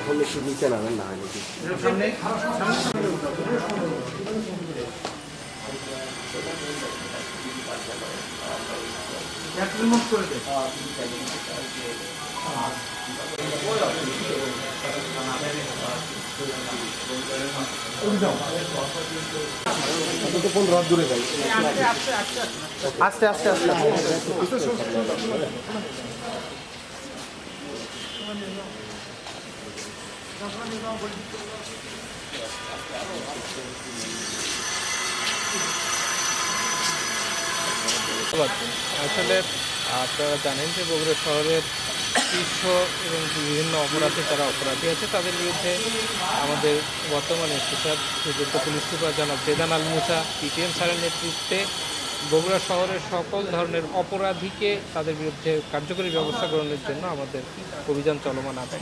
এখন একটু নিচে নামেন না হয় নাকি আস্তে আস্তে আস্তে আসলে আপনারা জানেন যে বগুড়া শহরের শীর্ষ এবং বিভিন্ন অপরাধী যারা অপরাধী আছে, তাদের বিরুদ্ধে আমাদের বর্তমানে সুপার সুযোগ্য পুলিশ সুপার জনাব বেদান আল মুসা, পিটিএম স্যারের নেতৃত্বে বগুড়া শহরের সকল ধরনের অপরাধীকে তাদের বিরুদ্ধে কার্যকরী ব্যবস্থা গ্রহণের জন্য আমাদের অভিযান চলমান আছে।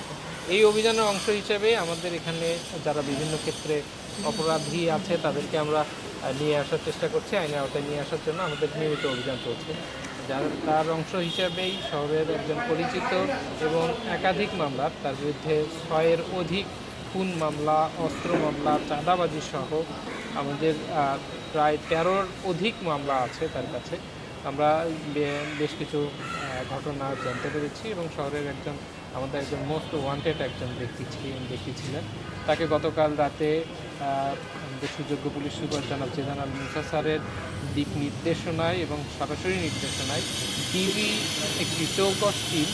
এই অভিযানের অংশ হিসেবে আমাদের এখানে যারা বিভিন্ন ক্ষেত্রে অপরাধী আছে, তাদেরকে আমরা নিয়ে আসার চেষ্টা করছি, আইনের আওতায় নিয়ে আসার জন্য আমাদের নিয়মিত অভিযান চলছে। যার তার অংশ হিসাবেই শহরের একজন পরিচিত এবং একাধিক মামলার, তার বিরুদ্ধে ছয়ের অধিক খুন মামলা, অস্ত্র মামলা চাঁদাবাজি সহ আমাদের প্রায় তেরোর অধিক মামলা আছে তার কাছে। আমরা বেশ কিছু ঘটনা জানতে পেরেছি এবং শহরের একজন, আমাদের একজন মোস্ট ওয়ান্টেড একজন ব্যক্তি ছিলেন ব্যক্তি ছিলেন। তাকে গতকাল রাতে আমাদের সুযোগ্য পুলিশ সুপার জনাব জেদান আল মুসা স্যারের দিক নির্দেশনায় এবং সরাসরি নির্দেশনায় ডিবি একটি চৌকস টিম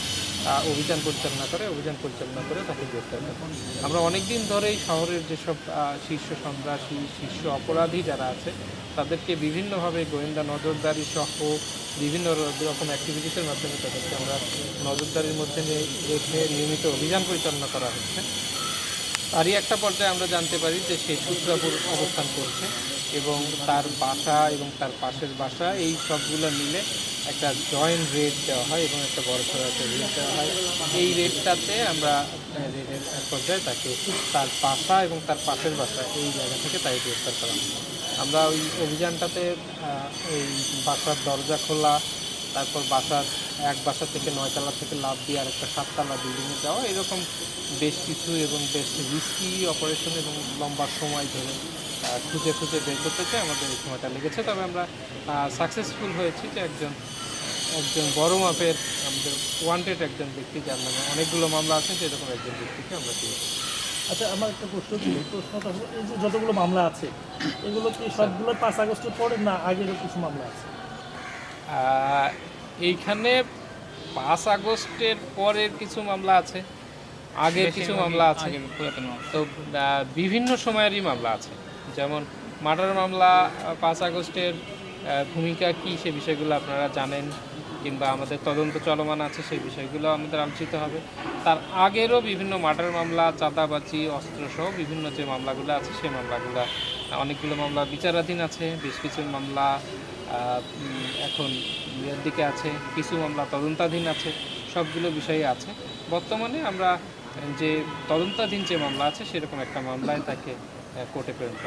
অভিযান পরিচালনা করে, অভিযান পরিচালনা করে তাকে গ্রেপ্তার করে আমরা অনেক দিন ধরেই শহরের যেসব শীর্ষ সন্ত্রাসী, শীর্ষ অপরাধী যারা আছে, তাদেরকে বিভিন্নভাবে গোয়েন্দা নজরদারি সহ বিভিন্ন রকম অ্যাক্টিভিটিসের মাধ্যমে তাদেরকে আমরা নজরদারির মধ্যে রেখে নিয়মিত অভিযান পরিচালনা করা হচ্ছে। তারই একটা পর্যায়ে আমরা জানতে পারি যে সে সূত্রাপুর অবস্থান করছে এবং তার বাসা এবং তার পাশের বাসা, এই সবগুলো মিলে একটা জয়েন্ট রেট দেওয়া হয় এবং একটা বড় সড়ো একটা রেট দেওয়া হয়। এই রেটটাতে আমরা রেটের এক পর্যায়ে তাকে তার বাসা এবং তার পাশের বাসা এই জায়গা থেকে তাই গ্রেফতার করা আমরা ওই অভিযানটাতে এই বাসার দরজা খোলা, তারপর বাসার এক বাসা থেকে নয়তলা থেকে লাভ দিয়ে আর একটা সাততলা বিল্ডিংয়ে যাওয়া, এরকম বেশ কিছু এবং বেশ রিস্কি অপারেশন এবং লম্বা সময় ধরে খুঁজে খুঁজে বের করতে চাই আমাদের এই সময়টা লেগেছে। তবে আমরা সাকসেসফুল হয়েছি যে একজন একজন বড় মাপের আমাদের ওয়ান্টেড একজন ব্যক্তি যার নামে অনেকগুলো মামলা আছে সেরকম একজন ব্যক্তিকে আমরা পেয়েছি আচ্ছা আমার একটা প্রশ্ন ছিল প্রশ্নটা হলো এই যে যতগুলো মামলা আছে এগুলো কি সবগুলো পাঁচ আগস্টের পরে না আগেরও কিছু মামলা আছে? এইখানে পাঁচ আগস্টের পরের কিছু মামলা আছে আগের কিছু মামলা আছে। তো বিভিন্ন সময়েরই মামলা আছে। যেমন মার্ডার মামলা পাঁচ আগস্টের ভূমিকা কী সে বিষয়গুলো আপনারা জানেন কিংবা আমাদের তদন্ত চলমান আছে সেই বিষয়গুলো আমাদের আলোচিত হবে। তার আগেরও বিভিন্ন মার্ডার মামলা, চাঁদাবাজি, অস্ত্রসহ বিভিন্ন যে মামলাগুলো আছে সেই মামলাগুলো অনেকগুলো মামলা বিচারাধীন আছে, বেশ কিছু মামলা এখন ইয়ের দিকে আছে, কিছু মামলা তদন্তাধীন আছে, সবগুলো বিষয়ে আছে। বর্তমানে আমরা যে তদন্তাধীন যে মামলা আছে সেরকম একটা মামলায় তাকে ಕೋಟೆ ಪೇಂಟ್